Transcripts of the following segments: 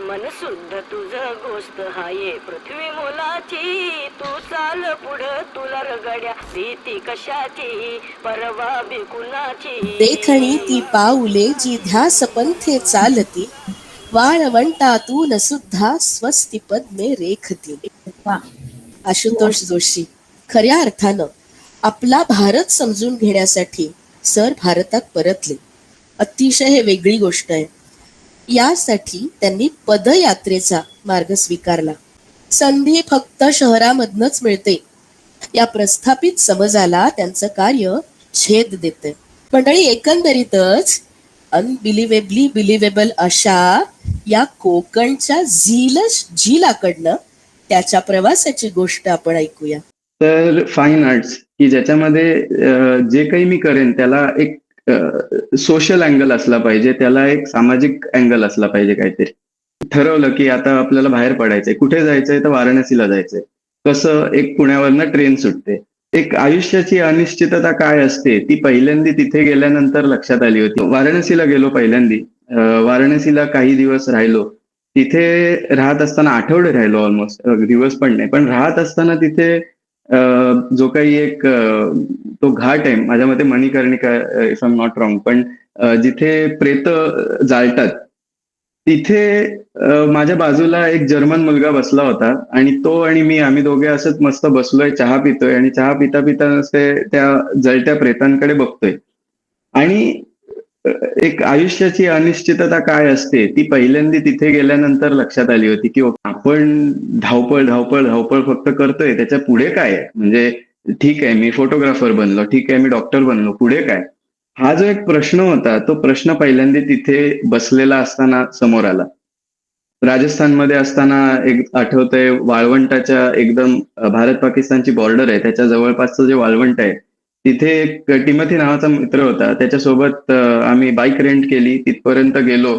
मन शुद्ध तुझ गोष्ट हाये. पृथ्वी मोलाची तू चाल पुढं तुला रगड्या. भीती कशाची परवा बी कुणाची? देखणी ती पाऊले जी ध्यास पंथे चालती वाळवंटातून सुद्धा स्वस्ती पद्मे रेखती. आशुतोष जोशी खऱ्या अर्थानं आपला भारत समजून घेण्यासाठी सर भारतात परतले. अतिशय हे वेगळी गोष्ट आहे. यासाठी त्यांनी पदयात्रेचा मार्ग स्वीकारला. संधी फक्त शहरामधनच मिळते. या प्रस्थापित समजाला त्यांचं कार्य छेद देते. मंडळी एकंदरीतच अनबिलिव्हेबली बिलिव्हेबल अशा या कोकणच्या झीलच झीलाकडनं त्याच्या प्रवासाची गोष्ट आपण ऐकूया. तर फाईन आर्ट्स की ज्याच्यामध्ये जे काही मी करेन त्याला एक सोशल अँगल असला पाहिजे त्याला एक सामाजिक अँगल असला पाहिजे काहीतरी. ठरवलं की आता आपल्याला बाहेर पडायचंय कुठे जायचंय तर वाराणसीला जायचंय. कसं एक पुण्यावरनं ट्रेन सुटते. एक आयुष्याची अनिश्चितता काय असते ती पहिल्यांदी तिथे गेल्यानंतर लक्षात आली होती. वाराणसीला गेलो पहिल्यांदी. वाराणसीला काही दिवस राहिलो. तिथे राहत असताना आठवडे राहिलो ऑलमोस्ट दिवस पण नाही. पण राहत असताना तिथे जो काही एक तो घाट आहे माझ्या मते Manikarnika if I'm not wrong पण जिथे प्रेत जाळतात तिथे माझ्या बाजूला एक जर्मन मुलगा बसला होता आणि तो आणि मी आम्ही दोघे असंच मस्त बसलोय चहा पितोय आणि चहा पिता पिता ते त्या जळत्या प्रेतांकडे बघतोय. आणि एक आयुष्याची अनिश्चितता काय असते ती पहिल्यांदी तिथे गेल्यानंतर लक्षात आली होती की आपण धावपळ धावपळ धावपळ फक्त करतोय त्याच्या पुढे काय आहे? म्हणजे ठीक आहे मी फोटोग्राफर बनलो ठीक आहे मी डॉक्टर बनलो पुढे काय? हा जो एक प्रश्न होता तो प्रश्न पहिल्यांदा तिथे बसलेला असताना समोर आला. राजस्थानमध्ये असताना एक आठवतंय वाळवंटाच्या एकदम भारत पाकिस्तानची बॉर्डर आहे त्याच्या जवळपासचं जे वाळवंट आहे तिथे एक टिमथी नावाचा मित्र होता. त्याच्यासोबत आम्ही बाईक रेंट केली. तिथपर्यंत गेलो.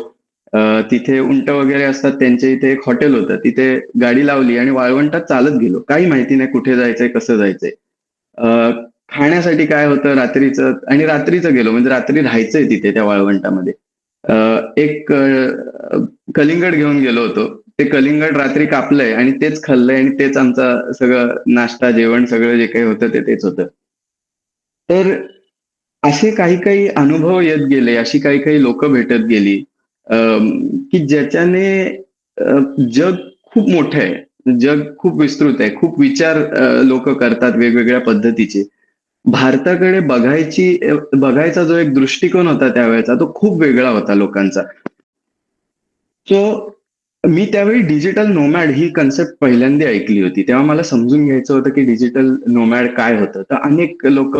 तिथे उंट वगैरे असतात. त्यांच्या इथे एक हॉटेल होतं. तिथे गाडी लावली आणि वाळवंटात चालत गेलो. काही माहिती नाही कुठे जायचंय कसं जायचंय. खाण्यासाठी काय होतं रात्रीचं? आणि रात्रीचं गेलो. म्हणजे रात्री राहायचंय तिथे त्या वाळवंटामध्ये. एक कलिंगड घेऊन गेलो होतो. ते कलिंगड रात्री कापलंय आणि तेच खाल्लंय आणि तेच आमचा सगळं नाश्ता जेवण सगळं जे काही होतं ते तेच होतं. तर असे काही काही अनुभव येत गेले अशी काही काही लोक भेटत गेली की ज्याच्याने जग खूप मोठं आहे जग खूप विस्तृत आहे खूप विचार लोक करतात वेगवेगळ्या पद्धतीचे. भारताकडे बघायची बघायचा जो एक दृष्टिकोन होता त्यावेळेचा तो खूप वेगळा होता लोकांचा. सो मी त्यावेळी डिजिटल नोमॅड ही कन्सेप्ट पहिल्यांदा ऐकली होती. तेव्हा मला समजून घ्यायचं होतं की डिजिटल नोमॅड काय होतं. तर अनेक लोक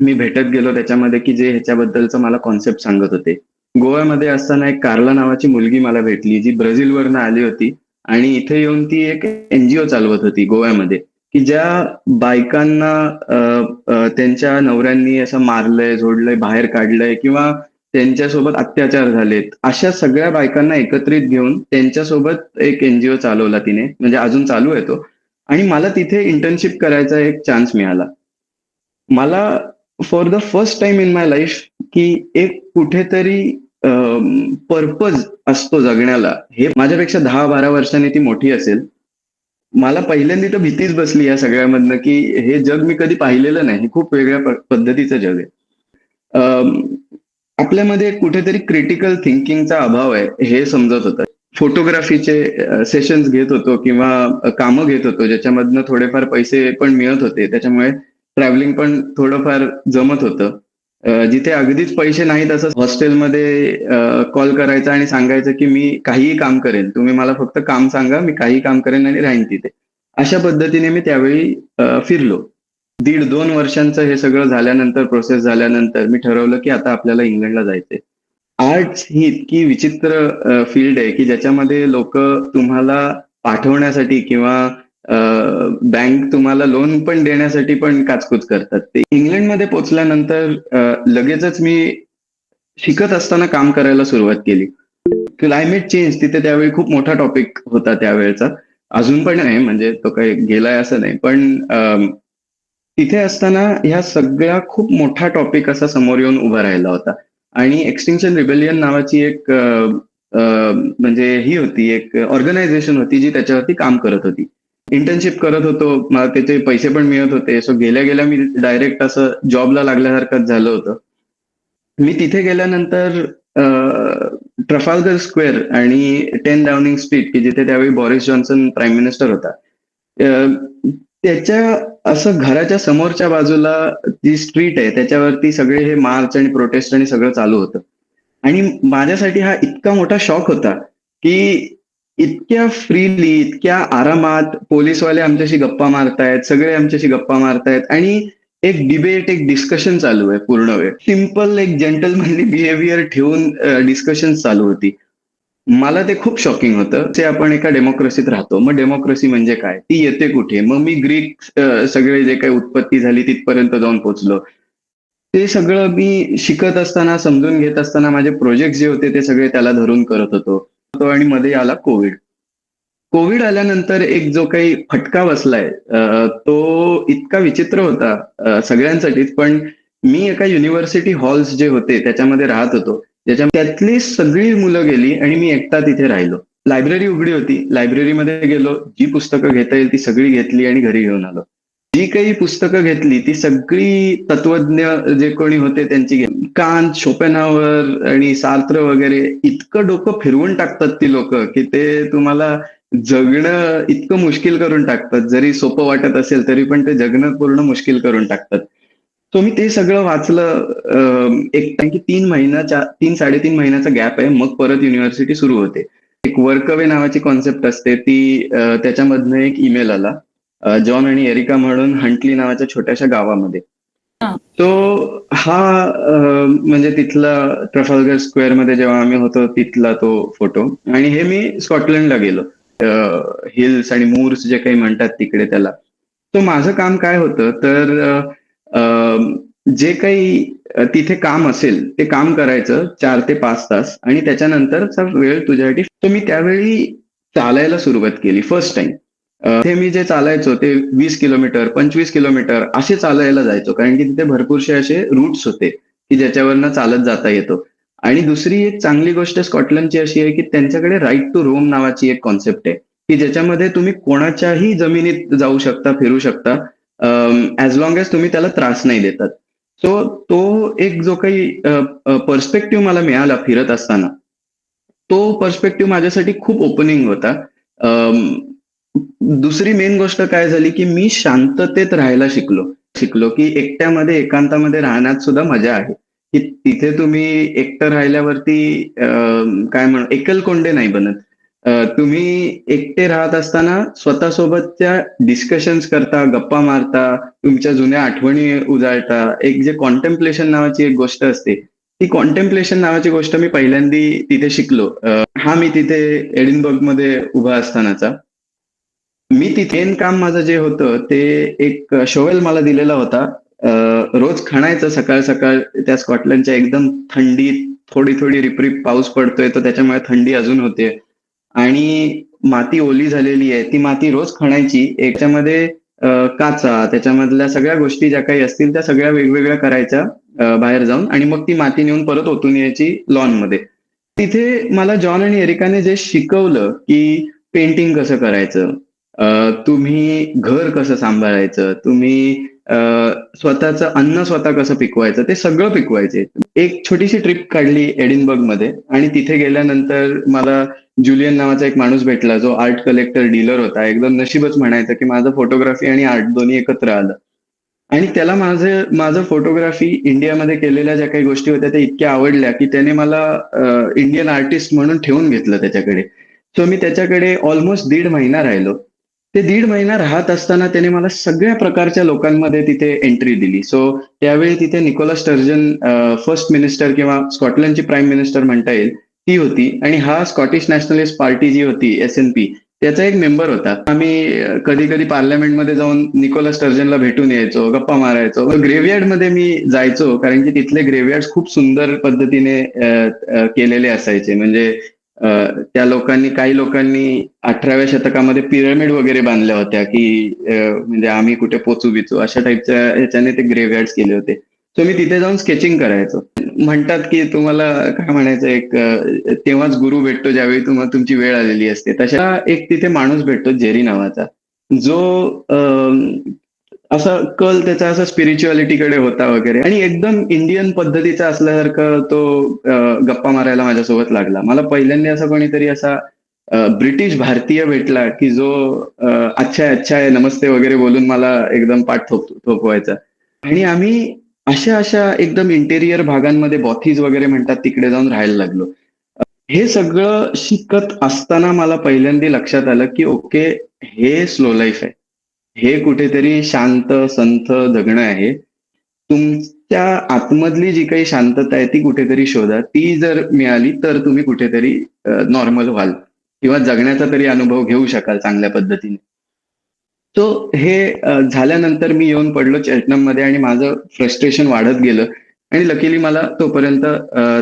मी भेटत गेलो त्याच्यामध्ये की जे ह्याच्याबद्दलचं मला कॉन्सेप्ट सांगत होते. गोव्यामध्ये असताना एक कार्ला नावाची मुलगी मला भेटली जी ब्राझीलवरनं आली होती आणि इथे येऊन ती एक एनजीओ चालवत होती गोव्यामध्ये की ज्या बायकांना त्यांच्या नवऱ्यांनी असं मारलंय झोडलंय बाहेर काढलंय किंवा त्यांच्यासोबत अत्याचार झालेत अशा सगळ्या बायकांना एकत्रित घेऊन त्यांच्यासोबत एक एनजीओ चालवला तिने म्हणजे अजून चालू आहे तो. आणि मला तिथे इंटर्नशिप करायचा एक चान्स मिळाला. मला for the first time in my life की एक कुठेतरी पर्पज असतो जगण्याला. हे माझ्यापेक्षा दहा बारा वर्षांनी ती मोठी असेल. मला पहिल्यांदा तर भीतीच बसली या सगळ्यामधनं की हे जग मी कधी पाहिलेलं नाही. हे खूप वेगळ्या पद्धतीचं जग आहे. आपल्यामध्ये कुठेतरी क्रिटिकल थिंकिंगचा अभाव आहे हे समजत होतं. फोटोग्राफीचे सेशन्स घेत होतो किंवा कामं घेत होतो ज्याच्यामधनं थोडेफार पैसे पण मिळत होते. त्याच्यामुळे ट्रॅव्हलिंग पण थोडंफार जमत होतं. जिथे अगदीच पैसे नाहीत असं हॉस्टेलमध्ये कॉल करायचा आणि सांगायचं की मी काहीही काम करेन. तुम्ही मला फक्त काम सांगा मी काही काम करेन आणि राहीन तिथे. अशा पद्धतीने मी त्यावेळी फिरलो. दीड दोन वर्षांचं हे सगळं झाल्यानंतर प्रोसेस झाल्यानंतर मी ठरवलं की आता आपल्याला इंग्लंडला जायचंय. आर्ट्स ही इतकी विचित्र फील्ड आहे की ज्याच्यामध्ये लोक तुम्हाला पाठवण्यासाठी किंवा बँक तुम्हाला लोन पण देण्यासाठी पण काचकूच करतात. ते इंग्लंडमध्ये पोचल्यानंतर लगेचच मी शिकत असताना काम करायला सुरुवात केली. क्लायमेट चेंज तिथे त्यावेळी खूप मोठा टॉपिक होता त्यावेळेचा. अजून पण आहे म्हणजे तो काही गेलाय असं नाही. पण तिथे असताना ह्या सगळ्या खूप मोठा टॉपिक असा समोर येऊन उभा राहिला होता. आणि एक्सटिंक्शन रिबेलियन नावाची एक म्हणजे ही होती एक ऑर्गनायझेशन होती जी त्याच्यावरती काम करत होती. इंटर्नशिप करत होतो मला त्याचे पैसे पण मिळत होते. सो गेल्या गेल्या मी डायरेक्ट असं जॉबला लागल्यासारखंच झालं होतं. मी तिथे गेल्यानंतर ट्रफाल्गर स्क्वेअर आणि टेन डाउनिंग स्ट्रीट की जिथे त्यावेळी बॉरिस जॉन्सन प्राईम मिनिस्टर होता. त्याच्या असं घराच्या समोरच्या बाजूला जी स्ट्रीट आहे त्याच्यावरती सगळे हे मार्च आणि प्रोटेस्ट आणि सगळं चालू होतं. आणि माझ्यासाठी हा इतका मोठा शॉक होता की इतक्या फ्रीली इतक्या आरामात पोलीसवाले आमच्याशी गप्पा मारतायत सगळे आमच्याशी गप्पा मारतायत आणि एक डिबेट एक डिस्कशन चालू आहे पूर्ण वेळ. सिंपल एक जेंटलमॅनली बिहेवियर ठेवून डिस्कशन चालू होती. मला ते खूप शॉकिंग होतं. ते आपण एका डेमोक्रेसीत राहतो. मग डेमोक्रेसी म्हणजे काय? ती येते कुठे? मग मी ग्रीक सगळे जे काही उत्पत्ती झाली तिथपर्यंत जाऊन पोहोचलो ते सगळं मी शिकत असताना समजून घेत असताना माझे प्रोजेक्ट जे होते ते सगळे त्याला धरून करत होतो. होतो आणि मध्ये आला कोविड. कोविड आल्यानंतर एक जो काही फटका बसलाय तो इतका विचित्र होता सगळ्यांसाठीच. पण मी एका युनिव्हर्सिटी हॉल्स जे होते त्याच्यामध्ये राहत होतो. ज्याच्या त्यातली सगळी मुलं गेली आणि मी एकटा तिथे राहिलो. लायब्ररी उघडी होती. लायब्ररीमध्ये गेलो. जी पुस्तकं घेता येईल ती सगळी घेतली आणि घरी घेऊन आलो. जी काही पुस्तकं घेतली ती सगळी तत्वज्ञ जे कोणी होते त्यांची घेतली. कांत शोपेनावर आणि सार्त्र वगैरे इतकं डोकं फिरवून टाकतात ती लोक की ते तुम्हाला जगणं इतकं मुश्किल करून टाकतात. जरी सोपं वाटत असेल तरी पण ते जगणं पूर्ण मुश्किल करून टाकतात. सो मी ते सगळं वाचलं एक की तीन महिन्याच्या तीन साडेतीन महिन्याचा गॅप आहे. मग परत युनिव्हर्सिटी सुरू होते. एक वर्कवे नावाची कॉन्सेप्ट असते. ती त्याच्यामधनं एक ईमेल आला. जॉन आणि एरिका म्हणून हंटली नावाच्या छोट्याशा गावामध्ये. तो हा म्हणजे तिथला ट्रफाल्गर स्क्वेअरमध्ये जेव्हा आम्ही होतो तिथला तो फोटो. आणि हे मी स्कॉटलंडला गेलो. हिल्स आणि मूर्स जे काही म्हणतात तिकडे त्याला. तो माझं काम काय होतं तर जे काही तिथे काम असेल ते काम करायचं चार ते पाच तास. आणि त्याच्यानंतरचा वेळ तुझ्यासाठी. तर मी त्यावेळी चालायला सुरुवात केली फर्स्ट टाइम ते मी जे चालायचो ते वीस किलोमीटर पंचवीस किलोमीटर असे चालायला जायचो. कारण की तिथे भरपूरसे असे रूट्स होते की ज्याच्यावरनं चालत जाता येतो. आणि दुसरी एक चांगली गोष्ट स्कॉटलंडची अशी आहे की त्यांच्याकडे राईट टू रोम नावाची एक कॉन्सेप्ट आहे. की ज्याच्यामध्ये तुम्ही कोणाच्याही जमिनीत जाऊ शकता फिरू शकता ऍज लॉंग एज तुम्ही त्याला त्रास नाही देतात. सो तो एक जो काही पर्स्पेक्टिव्ह मला मिळाला फिरत असताना तो पर्स्पेक्टिव्ह माझ्यासाठी खूप ओपनिंग होता. दुसरी मेन गोष्ट काय झाली की मी शांततेत राहायला शिकलो. शिकलो की एकट्यामध्ये एकांतामध्ये राहण्यात सुद्धा मजा आहे. की तिथे तुम्ही एकटं राहिल्यावरती काय म्हण एकलकोंडे नाही बनत. तुम्ही एकटे राहत असताना स्वतःसोबतच्या डिस्कशन्स करता गप्पा मारता तुमच्या जुन्या आठवणी उजाळता. एक जे कॉन्टेम्प्लेशन नावाची एक गोष्ट असते ती कॉन्टेम्प्लेशन नावाची गोष्ट मी पहिल्यांदी तिथे शिकलो. हा मी तिथे एडिनबर्गमध्ये उभा असतानाचा. मी तिथे काम माझं जे होतं ते एक शोवेल मला दिलेला होता. रोज खणायचं सकाळ सकाळ त्या स्कॉटलंडच्या एकदम थंडीत थोडी थोडी रिपरिप पाऊस पडतोय तर त्याच्यामुळे थंडी अजून होते आणि माती ओली झालेली आहे ती माती रोज खणायची याच्यामध्ये काचा त्याच्यामधल्या सगळ्या गोष्टी ज्या काही असतील त्या सगळ्या वेगवेगळ्या करायच्या बाहेर जाऊन. आणि मग ती माती नेऊन परत ओतून यायची लॉनमध्ये तिथे मला जॉन आणि एरिकाने जे शिकवलं की पेंटिंग कसं करायचं तुम्ही घर कसं सांभाळायचं? तुम्ही स्वतःचं अन्न स्वतः कसं पिकवायचं? ते सगळं पिकवायचे. एक छोटीशी ट्रिप काढली एडिनबर्गमध्ये आणि तिथे गेल्यानंतर मला जुलियन नावाचा एक माणूस भेटला जो आर्ट कलेक्टर डीलर होता. एकदम नशीबच म्हणायचं की माझं फोटोग्राफी आणि आर्ट दोन्ही एकत्र आलं. आणि त्याला माझं माझं फोटोग्राफी इंडियामध्ये केलेल्या ज्या काही गोष्टी होत्या त्या इतक्या आवडल्या की त्याने मला इंडियन आर्टिस्ट म्हणून ठेवून घेतलं त्याच्याकडे. सो मी त्याच्याकडे ऑलमोस्ट दीड महिना राहिलो. ते दीड महिना राहत असताना त्याने मला सगळ्या प्रकारच्या लोकांमध्ये तिथे एंट्री दिली. सो त्यावेळी तिथे निकोला स्टर्जन फर्स्ट मिनिस्टर किंवा स्कॉटलंडची प्राईम मिनिस्टर म्हणता येईल ती होती. आणि हा स्कॉटिश नॅशनलिस्ट पार्टी जी होती एस एन पी त्याचा एक मेंबर होता. आम्ही कधी कधी पार्लमेंटमध्ये जाऊन निकोला स्टर्जनला भेटून यायचो गप्पा मारायचो. ग्रेव्हयार्डमध्ये मी जायचो कारण की तिथले ग्रेव्हयार्ड खूप सुंदर पद्धतीने केलेले असायचे. म्हणजे त्या लोकांनी काही लोकांनी अठराव्या शतकामध्ये पिरॅमिड वगैरे बांधल्या होत्या की म्हणजे आम्ही कुठे पोचू बिचू अशा टाईपच्या ह्याच्याने ते ग्रेव्हयार्ड केले होते. सो मी तिथे जाऊन स्केचिंग करायचो. म्हणतात की तुम्हाला काय म्हणायचं एक तेव्हाच गुरु भेटतो ज्यावेळी तुम्हाला तुमची वेळ आलेली असते. तशा एक तिथे माणूस भेटतो जेरी नावाचा. जो असा कल त्याचा असा स्पिरिच्युअलिटीकडे होता वगैरे. आणि एकदम इंडियन पद्धतीचा असल्यासारखं तो गप्पा मारायला माझ्यासोबत लागला. मला पहिल्यांदा असं कोणीतरी असा ब्रिटिश भारतीय भेटला की जो अच्छा अच्छा आहे नमस्ते वगैरे बोलून मला एकदम पाठ थोप थोपवायचा. आणि आम्ही अशा अशा एकदम इंटेरियर भागांमध्ये बॉथीज वगैरे म्हणतात तिकडे जाऊन राहायला लागलो. हे सगळं शिकत असताना मला पहिल्यांदा लक्षात आलं की ओके हे स्लो लाईफ आहे. हे कुठेतरी शांत संथ जगणं आहे. तुमच्या आतमधली जी काही शांतता आहे ती कुठेतरी शोधा. ती जर मिळाली तर तुम्ही कुठेतरी नॉर्मल व्हाल. किंवा जगण्याचा तरी अनुभव घेऊ शकाल चांगल्या पद्धतीने. सो हे झाल्यानंतर मी येऊन पडलो चेल्टनममध्ये आणि माझं फ्रस्ट्रेशन वाढत गेलं. आणि लकीली मला तोपर्यंत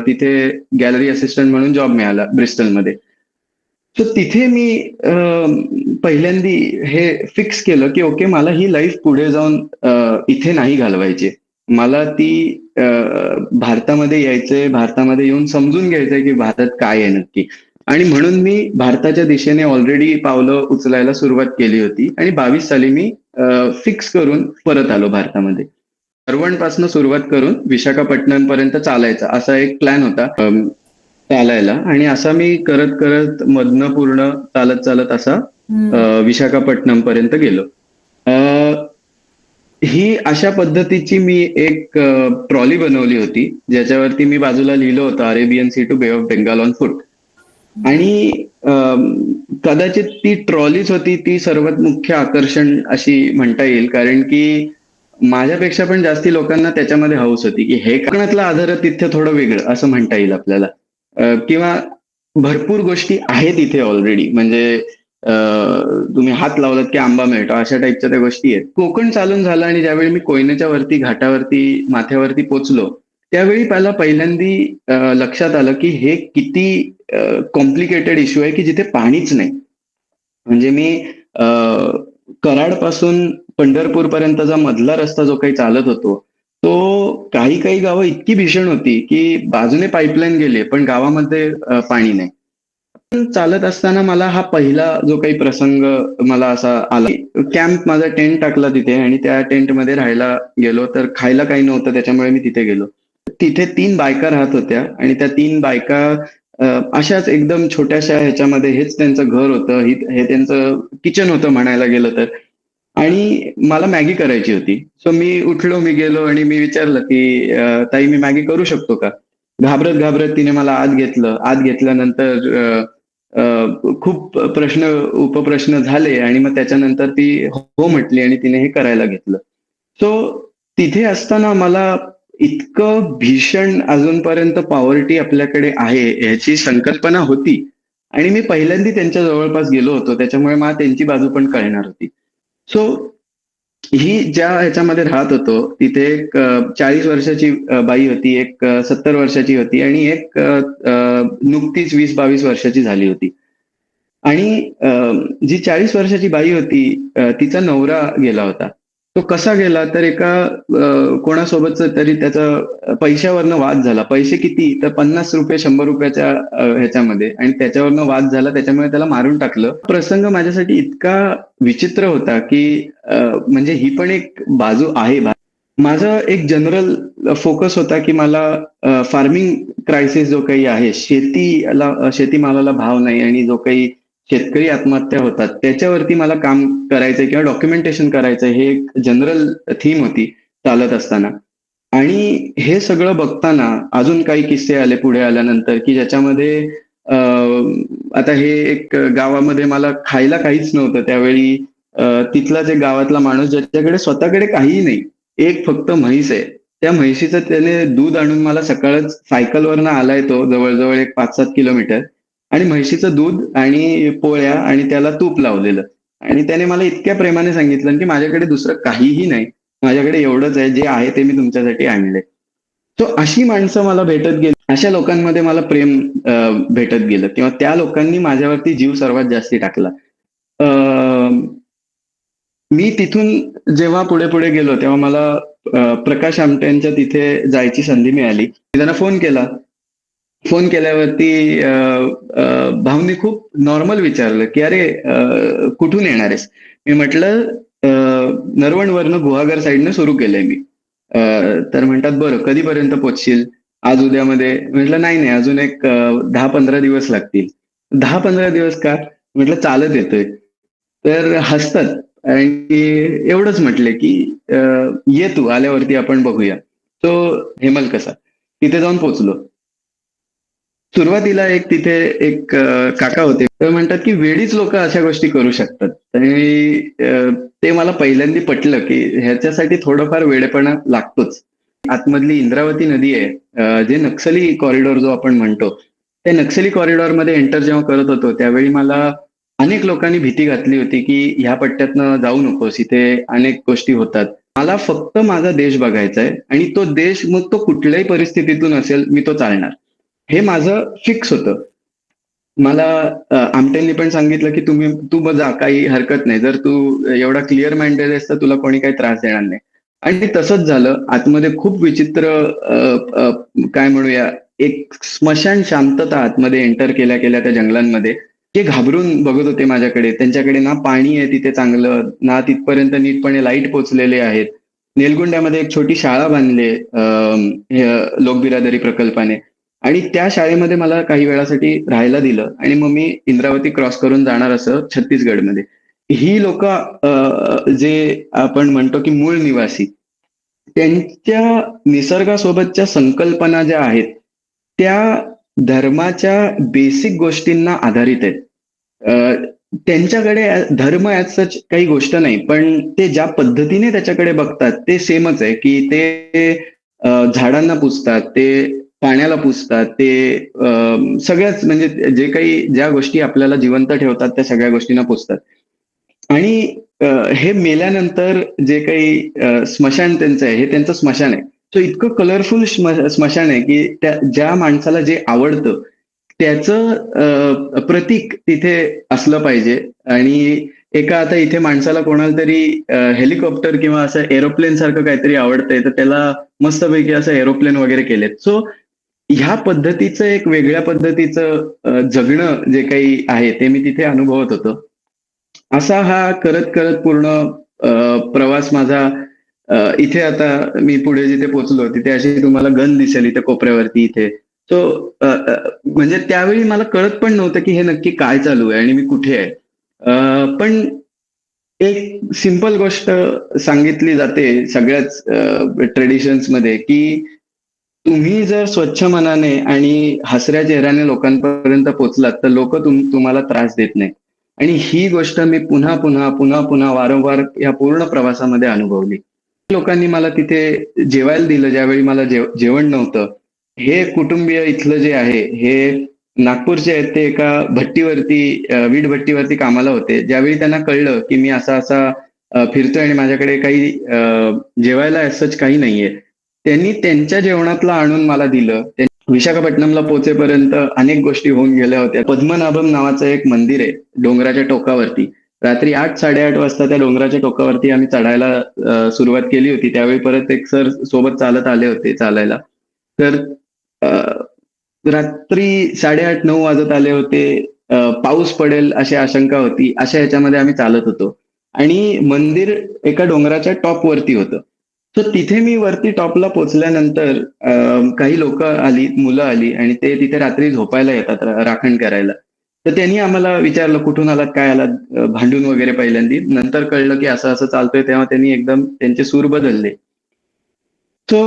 तिथे गॅलरी असिस्टंट म्हणून जॉब मिळाला ब्रिस्टलमध्ये सो तिथे मी पहिल्यांदी हे फिक्स केलं की ओके मला ही लाईफ पुढे जाऊन इथे नाही घालवायची. मला ती भारतामध्ये यायचंय भारतामध्ये येऊन समजून घ्यायचंय की भारतात काय आहे नक्की. आणि म्हणून मी भारताच्या दिशेने ऑलरेडी पावलं उचलायला सुरुवात केली होती. आणि बावीस साली मी फिक्स करून परत आलो भारतामध्ये. पासून सुरुवात करून विशाखापट्टणम पर्यंत चालायचा. असा एक प्लॅन होता चालायला. आणि असा मी करत करत मधनं पूर्ण चालत चालत असा विशाखापट्टणम पर्यंत गेलो. ही अशा पद्धतीची मी एक ट्रॉली बनवली होती ज्याच्यावरती मी बाजूला लिहिलं होतं Arabian Sea to Bay of Bengal on foot. आणि कदाचित ती ट्रॉलीच होती ती सर्वात मुख्य आकर्षण अशी म्हणता येईल कारण की माझ्यापेक्षा पण जास्ती लोकांना त्याच्यामध्ये हौस होती की हे कोकणातलं आधार तिथे थोडं वेगळं असं म्हणता येईल आपल्याला. किंवा भरपूर गोष्टी आहेत इथे ऑलरेडी म्हणजे तुम्ही हात लावलात की आंबा मिळतो अशा टाईपच्या त्या गोष्टी आहेत. कोकण चालून झालं आणि ज्यावेळी मी कोयनेच्या वरती घाटावरती माथ्यावरती पोचलो त्यावेळी मला पहिल्यांदी लक्षात आलं की हे किती कॉम्प्लिकेटेड इश्यू आहे की जिथे पाणीच नाही. म्हणजे मी अ, कराडपासून पंढरपूर पर्यंतचा मधला रस्ता जो काही चालत होतो तो काही काही गावं इतकी भीषण होती की बाजूने पाईपलाईन गेले पण गावामध्ये पाणी नाही. चालत असताना मला हा पहिला जो काही प्रसंग मला असा आला कॅम्प माझा टेंट टाकला तिथे आणि त्या टेंटमध्ये राहायला गेलो. तर खायला काही नव्हतं त्याच्यामुळे मी तिथे गेलो. तिथे तीन बायका राहत होत्या आणि त्या तीन बायका अशाच एकदम छोट्याशा ह्याच्यामध्ये हेच त्यांचं घर होतं ही- हे त्यांचं किचन होतं म्हणायला गेलं तर. आणि मला मॅगी करायची होती. सो मी उठलो मी गेलो आणि मी विचारलं की ताई मी मॅगी करू शकतो का? घाबरत घाबरत तिने मला आत घेतलं. आत घेतल्यानंतर खूप प्रश्न उपप्रश्न झाले आणि मग त्याच्यानंतर ती हो म्हटली आणि तिने हे करायला घेतलं. सो तिथे असताना मला इतकं भीषण अजूनपर्यंत पॉवर्टी आपल्याकडे आहे ह्याची संकल्पना होती आणि मी पहिल्यांदा त्यांच्या जवळपास गेलो होतो त्याच्यामुळे मला त्यांची बाजू पण कळणार होती. सो ही ज्या ह्याच्यामध्ये राहत होतो तिथे एक चाळीस वर्षाची बाई होती एक सत्तर वर्षाची होती आणि एक नुकतीच वीस बावीस वर्षाची झाली होती. आणि जी चाळीस वर्षाची बाई होती तिचा नवरा गेला होता. तो कसा गेला तर एका कोणासोबतच तरी त्याचा पैशावरनं वाद झाला. पैसे किती? तर पन्नास रुपये शंभर रुपयाच्या ह्याच्यामध्ये. आणि त्याच्यावरनं वाद झाला त्याच्यामुळे त्याला मारून टाकलं. प्रसंग माझ्यासाठी इतका विचित्र होता की म्हणजे ही पण एक बाजू आहे. माझा एक जनरल फोकस होता की मला फार्मिंग क्रायसिस जो काही आहे शेतीला शेतीमालाला भाव नाही आणि जो काही शेतकरी आत्महत्या होतात. त्याच्यावरती मला काम करायचंय किंवा डॉक्युमेंटेशन करायचंय हे एक जनरल थीम होती चालत असताना. आणि हे सगळं बघताना अजून काही किस्से आले पुढे आल्यानंतर की ज्याच्यामध्ये आता हे एक गावामध्ये मला खायला काहीच नव्हतं. त्यावेळी तिथला जे गावातला माणूस ज्याच्याकडे स्वतःकडे काहीही नाही एक फक्त म्हैस आहे. त्या म्हैशीचं त्याने दूध आणून मला सकाळच सायकलवरनं आलाय तो जवळजवळ एक पाच सात किलोमीटर. आणि म्हैशीचं दूध आणि पोळ्या आणि त्याला तूप लावलेलं. आणि त्याने मला इतक्या प्रेमाने सांगितलं की माझ्याकडे दुसरं काहीही नाही. माझ्याकडे एवढंच आहे जे आहे ते मी तुमच्यासाठी आणले सो अशी माणसं मला भेटत गेली. अशा लोकांमध्ये मला प्रेम भेटत गेलं. किंवा त्या लोकांनी माझ्यावरती जीव सर्वात जास्ती टाकला. मी तिथून जेव्हा पुढे पुढे गेलो तेव्हा मला प्रकाश आमटेंच्या तिथे जायची संधी मिळाली. मी त्यांना फोन केला. फोन केल्यावरती भाऊनी खूप नॉर्मल विचारलं की अरे कुठून येणार आहेस? मी म्हटलं नरवणवरनं गुहागर साईडनं सुरू केलंय मी. तर म्हणतात बरं कधीपर्यंत पोचशील? आज उद्यामध्ये? म्हटलं नाही नाही अजून एक दहा पंधरा दिवस लागतील. दहा पंधरा दिवस का? म्हटलं चालत येतोय. तर हसतात आणि एवढंच म्हटले की ये तू आल्यावरती आपण बघूया. तो हेमल कसा तिथे जाऊन पोचलो. सुरुवातीला एक तिथे एक काका होते. ते म्हणतात की वेळीच लोक अशा गोष्टी करू शकतात. आणि ते मला पहिल्यांदा पटलं की ह्याच्यासाठी थोडंफार वेळेपणा लागतोच. आतमधली इंद्रावती नदी आहे जे नक्सली कॉरिडॉर जो आपण म्हणतो त्या नक्सली कॉरिडॉरमध्ये एंटर जेव्हा करत होतो त्यावेळी मला अनेक लोकांनी भीती घातली होती की ह्या पट्ट्यातनं जाऊ नकोस इथे अनेक गोष्टी होतात. मला फक्त माझा देश बघायचा आहे आणि तो देश मग तो कुठल्याही परिस्थितीतून असेल मी तो चालणार. हे माझं फिक्स होतं. मला आमटेंनी पण सांगितलं की तुम्ही तू बजा काही हरकत नाही. जर तू एवढा क्लिअर माइंडेड आहेस तर तुला कोणी काही त्रास देणार नाही. आणि तसंच झालं. आतमध्ये खूप विचित्र काय म्हणूया एक स्मशान शांतता आतमध्ये एंटर केल्या केल्या त्या जंगलांमध्ये. ते घाबरून बघत होते माझ्याकडे. त्यांच्याकडे ना पाणी आहे तिथे चांगलं. ना तिथपर्यंत नीटपणे लाइट पोचलेले आहेत. नेलगुंड्यामध्ये एक छोटी शाळा बांधली लोकबिरादरी प्रकल्पाने. आणि त्या शाळेमध्ये मला काही वेळासाठी राहायला दिलं. आणि मग मी इंद्रावती क्रॉस करून जाणार असं छत्तीसगडमध्ये. ही लोक जे आपण म्हणतो की मूळ निवासी त्यांच्या निसर्गासोबतच्या संकल्पना ज्या आहेत त्या धर्माच्या बेसिक गोष्टींना आधारित आहेत. त्यांच्याकडे धर्म याच सच काही गोष्ट नाही पण ते ज्या पद्धतीने त्याच्याकडे बघतात ते सेमच आहे की ते झाडांना पुजतात ते पाण्याला पुजतात ते सगळ्याच म्हणजे जे काही ज्या गोष्टी आपल्याला जिवंत ठेवतात त्या सगळ्या गोष्टींना पुजतात आणि हे मेल्यानंतर जे काही स्मशान त्यांचं आहे हे त्यांचं स्मशान आहे. सो इतकं कलरफुल स्मशान आहे की त्या ज्या माणसाला जे आवडतं त्याचं प्रतीक तिथे असलं पाहिजे. आणि एका आता इथे माणसाला कोणाला तरी हेलिकॉप्टर किंवा असं एरोप्लेन सारखं काहीतरी आवडतंय तर त्याला मस्तपैकी असं एरोप्लेन वगैरे केलेत. सो ह्या पद्धतीचं एक वेगळ्या पद्धतीचं जगणं जे काही आहे ते मी तिथे अनुभवत होतो. असा हा करत करत पूर्ण प्रवास माझा इथे आता मी पुढे जिथे पोहोचलो तिथे अशी तुम्हाला गन दिसेल इथे कोपऱ्यावरती इथे. सो म्हणजे त्यावेळी मला कळत पण नव्हतं की हे नक्की काय चालू आहे आणि मी कुठे आहे. पण एक सिंपल गोष्ट सांगितली जाते सगळ्याच ट्रेडिशन्समध्ये की तुम्ही जर स्वच्छ मनाने आणि हसऱ्या चेहऱ्याने लोकांपर्यंत पोहोचलात तर लोक तुम्हाला त्रास देत नाही आणि ही गोष्ट मी पुन्हा पुन्हा पुन्हा पुन्हा वारंवार या पूर्ण प्रवासामध्ये अनुभवली. लोकांनी मला तिथे जेवायला दिलं ज्यावेळी मला जेव जेवण नव्हतं. हे कुटुंबीय इथलं जे आहे हे नागपूरचे आहेत ते एका भट्टीवरती वीट भट्टीवरती कामाला होते. ज्यावेळी त्यांना कळलं की मी असा असा फिरतोय आणि माझ्याकडे काही जेवायला असंच काही नाहीये त्यांनी त्यांच्या जेवणातलं आणून मला दिलं. विशाखापट्टणमला पोहोचेपर्यंत अनेक गोष्टी होऊन गेल्या होत्या. पद्मनाभम नावाचं एक मंदिर आहे डोंगराच्या टोकावरती. रात्री आठ साडेआठ वाजता त्या डोंगराच्या टोकावरती आम्ही चढायला सुरुवात केली होती. त्यावेळी परत एक सर सोबत चालत आले होते चालायला. तर रात्री साडेआठ नऊ वाजत आले होते. पाऊस पडेल अशी आशंका होती. अशा ह्याच्यामध्ये आम्ही चालत होतो. आणि मंदिर एका डोंगराच्या टॉपवरती होतं. सो तिथे मी वरती टॉपला पोचल्यानंतर काही लोक आली मुलं आली आणि ते तिथे रात्री झोपायला येतात राखण करायला. तर त्यांनी आम्हाला विचारलं कुठून आलात? काय आलात? भांडून वगैरे पहिल्यांदी? नंतर कळलं की असं असं चालतंय तेव्हा त्यांनी एकदम त्यांचे सूर बदलले. सो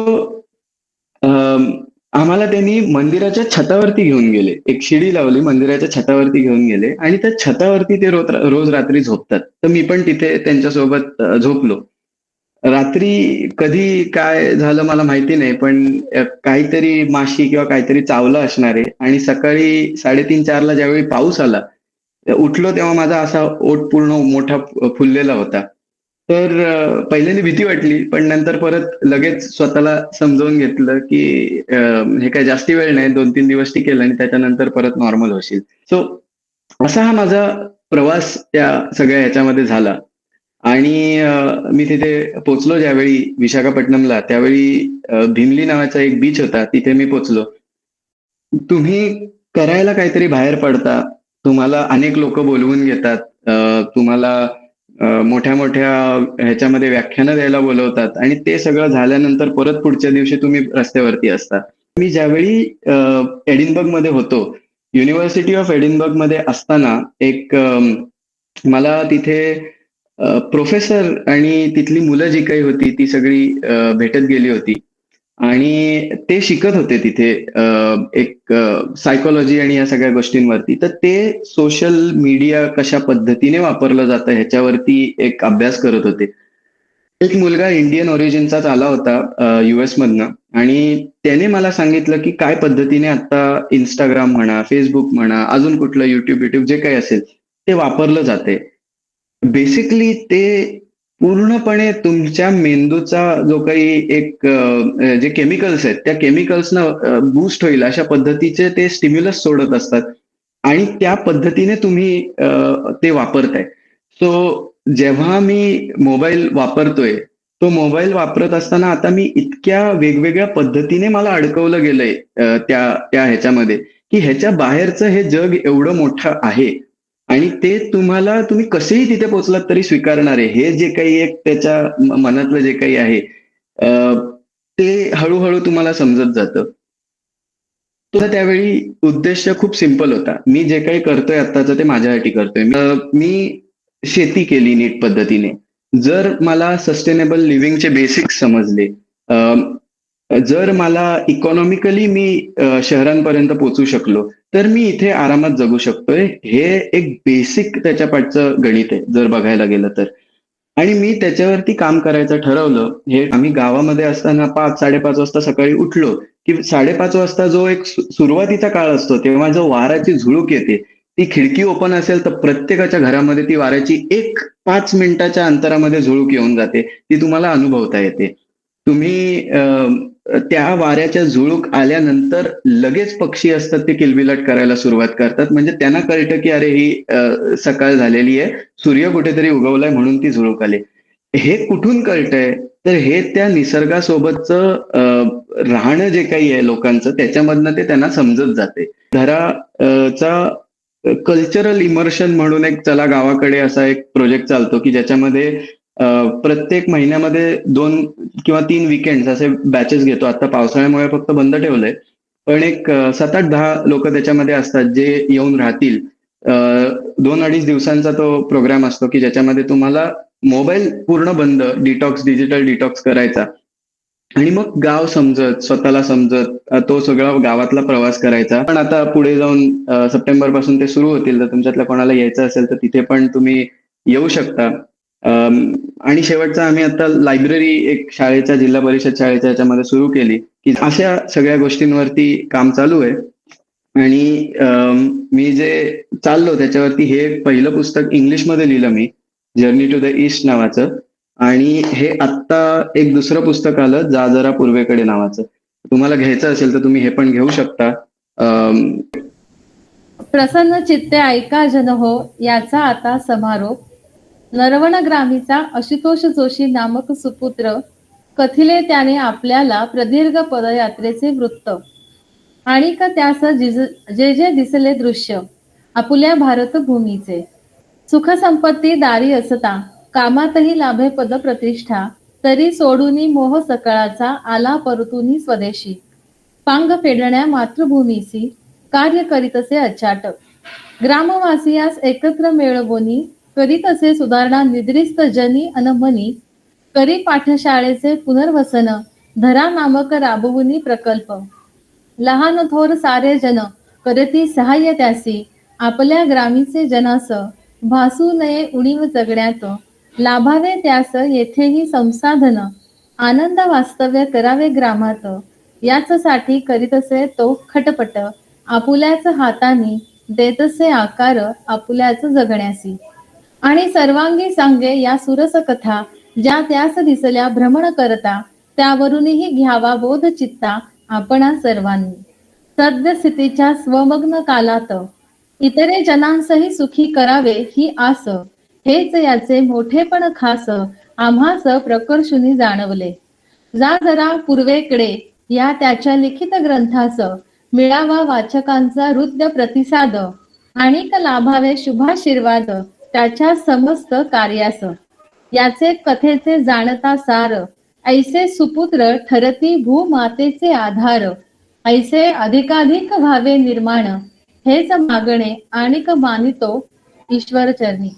आम्हाला त्यांनी मंदिराच्या छतावरती घेऊन गेले. एक शिडी लावली मंदिराच्या छतावरती घेऊन गेले आणि त्या छतावरती ते रोज रात्री झोपतात. तर मी पण तिथे त्यांच्यासोबत झोपलो. रात्री कधी काय झालं मला माहिती नाही पण काहीतरी माशी किंवा काहीतरी चावलं असणार आहे आणि सकाळी साडेतीन चारला ज्यावेळी पाऊस आला उठलो तेव्हा माझा असा ओट पूर्ण मोठा फुललेला होता. तर पहिल्यांदा भीती वाटली पण नंतर परत लगेच स्वतःला समजावून घेतलं की हे काय जास्ती वेळ नाही दोन तीन दिवस टिकेल आणि त्याच्यानंतर परत नॉर्मल होशील. सो असा हा माझा प्रवास त्या सगळ्या ह्याच्यामध्ये झाला. आणि मी तिथे पोचलो ज्यावेळी विशाखापट्टणमला त्यावेळी भीमली नावाचा एक बीच होता तिथे मी पोचलो. तुम्ही करायला काहीतरी बाहेर पडता तुम्हाला अनेक लोक बोलवून घेतात तुम्हाला मोठ्या मोठ्या ह्याच्यामध्ये व्याख्यानं द्यायला बोलवतात आणि ते सगळं झाल्यानंतर परत पुढच्या दिवशी तुम्ही रस्त्यावरती असता. मी ज्यावेळी एडिनबर्गमध्ये होतो युनिव्हर्सिटी ऑफ एडिनबर्गमध्ये असताना एक मला तिथे प्रोफेसर आणि तिथली मुलं जी काही होती ती सगळी भेटत गेली होती. आणि ते शिकत होते तिथे एक सायकोलॉजी आणि या सगळ्या गोष्टींवरती. तर ते सोशल मीडिया कशा पद्धतीने वापरलं जातं ह्याच्यावरती एक अभ्यास करत होते. एक मुलगा इंडियन ओरिजिनचाच आला होता युएस मधनं. आणि त्याने मला सांगितलं की काय पद्धतीने आता इंस्टाग्राम म्हणा फेसबुक म्हणा अजून कुठलं युट्यूब युट्यूब जे काही असेल ते वापरलं जाते. बेसिकली ते पूर्णपणे तुमच्या मेंदूचा जो काही एक जे केमिकल्स आहेत त्या केमिकल्सना बूस्ट होईल अशा पद्धतीचे ते स्टिम्युलस सोडत असतात. आणि त्या पद्धतीने तुम्ही ते वापरताय. सो जेव्हा मी मोबाईल वापरतोय तो मोबाईल वापरत असताना आता मी इतक्या वेगवेगळ्या पद्धतीने मला अडकवलं गेलंय त्या त्या ह्याच्यामध्ये. की ह्याच्या बाहेरचं हे जग एवढं मोठं आहे आणि ते तुम्हाला तुम्ही कसेही तिथे पोहोचलात तरी स्वीकारणार. आहे हे जे काही एक त्याच्या मनातलं जे काही आहे ते हळूहळू तुम्हाला समजत जातं. तुला त्यावेळी उद्देश खूप सिंपल होता. मी जे काही करतोय आत्ताचं ते माझ्यासाठी करतोय. मी शेती केली नीट पद्धतीने. जर मला सस्टेनेबल लिव्हिंगचे बेसिक्स समजले जर मला इकॉनॉमिकली मी शहरांपर्यंत पोचू शकलो तर मी इथे आरामात जगू शकतोय. हे एक बेसिक त्याच्या पाठचं गणित आहे जर बघायला गेलं तर. आणि मी त्याच्यावरती काम करायचं ठरवलं हे आम्ही गावामध्ये असताना पाच साडेपाच वाजता सकाळी उठलो की साडेपाच वाजता जो एक सुरुवातीचा काळ असतो तेव्हा जो वाराची झुळूक येते ती खिडकी ओपन असेल तर प्रत्येकाच्या घरामध्ये ती वाऱ्याची एक पाच मिनिटाच्या अंतरामध्ये झुळूक येऊन जाते ती तुम्हाला अनुभवता येते. तुम्ही त्या वाऱ्याच्या झुळूक आल्यानंतर लगेच पक्षी असतात ते किलबिलाट करायला सुरुवात करतात. म्हणजे त्यांना कळतं की अरे ही सकाळ झालेली आहे सूर्य कुठेतरी उगवलाय म्हणून ती झुळूक आली. हे कुठून कळतंय? तर हे त्या निसर्गासोबतचं राहणं जे काही आहे लोकांचं त्याच्यामधनं ते त्यांना समजत जाते. घरा चा कल्चरल इमर्शन म्हणून एक चला गावाकडे असा एक प्रोजेक्ट चालतो की ज्याच्यामध्ये प्रत्येक महिन्यामध्ये दोन किंवा तीन विकेंड असे बॅचेस घेतो. आता पावसाळ्यामुळे फक्त बंद ठेवलंय. पण एक सात आठ दहा लोक त्याच्यामध्ये असतात जे येऊन राहतील. दोन अडीच दिवसांचा तो प्रोग्राम असतो की ज्याच्यामध्ये तुम्हाला मोबाईल पूर्ण बंद डिटॉक्स डिजिटल डिटॉक्स करायचा. आणि मग गाव समजत स्वतःला समजत तो सगळा गावातला प्रवास करायचा. पण आता पुढे जाऊन सप्टेंबरपासून ते सुरू होतील. तर तुमच्यातल्या कोणाला यायचं असेल तर तिथे पण तुम्ही येऊ शकता. आणि शेवटचा आम्ही आता लायब्ररी एक शाळेच्या जिल्हा परिषद शाळेच्या याच्यामध्ये सुरू केली. की अशा सगळ्या गोष्टींवरती काम चालू आहे. आणि मी जे चाललो त्याच्यावरती हे पहिलं पुस्तक इंग्लिशमध्ये लिहिलं मी जर्नी टू द ईस्ट नावाचं. आणि हे आत्ता एक दुसरं पुस्तक आलं जा जरा पूर्वेकडे नावाचं. तुम्हाला घ्यायचं असेल तर तुम्ही हे पण घेऊ शकता. प्रसन्न चित्ते ऐका जन हो याचा आता समारोप. नरवण ग्रामीचा आशुतोष जोशी नामक सुपुत्र कथिले त्याने आपल्याला प्रदीर्घ पदयात्रेचे वृत्त. आणि का त्यास जे जे दिसले दृश्य आपुल्या भारतभूमीचे. सुख संपत्ती दारी असता कामातही लाभे पद प्रतिष्ठा तरी सोडूनी मोह सकळाचा आला परतुनी स्वदेशी. पांग फेडण्या मातृभूमीसी कार्य करीतसे अचाटक. ग्रामवासियास एकत्र मेळवोनी करीत असे सुधारणा निद्रिस्त जनी अनमनी करी पाठशाळेचे पुनर्वसन धरा नामक राबवुनी प्रकल्प. लहान थोर सारे जन करती सहाय्य त्यासी आपल्या ग्रामीचे जनास भासू नये उणीव जगण्यात लाभावे त्यास येथेही संसाधन आनंद वास्तव्य करावे ग्रामात याचसाठी करीतसे तो खटपट आपुल्याच हाताने देतसे आकार आपुल्याच जगण्यासी. आणि सर्वांगी सांगे या सुरस कथा ज्या त्यास दिसल्या भ्रमण करता त्यावरूनही घ्यावा बोध चित्ता आपणा सर्वांनी. सद्यस्थितीच्या स्वमग्न कालात इतरे जनांसही सुखी करावे ही आस हेच याचे मोठेपण खास आम्हास प्रकर्षुनी जाणवले. जा जरा पूर्वेकडे या त्याच्या लिखित ग्रंथास मिळावा वाचकांचा हृदय प्रतिसाद आणि लाभावे शुभाशीर्वाद त्याच्या समस्त कार्यास. याचे कथेचे जाणता सार. ऐसे सुपुत्र ठरती भूमातेचे आधार. ऐसे अधिकाधिक व्हावे निर्माण. हेच मागणे आणि मानितो ईश्वर चरणी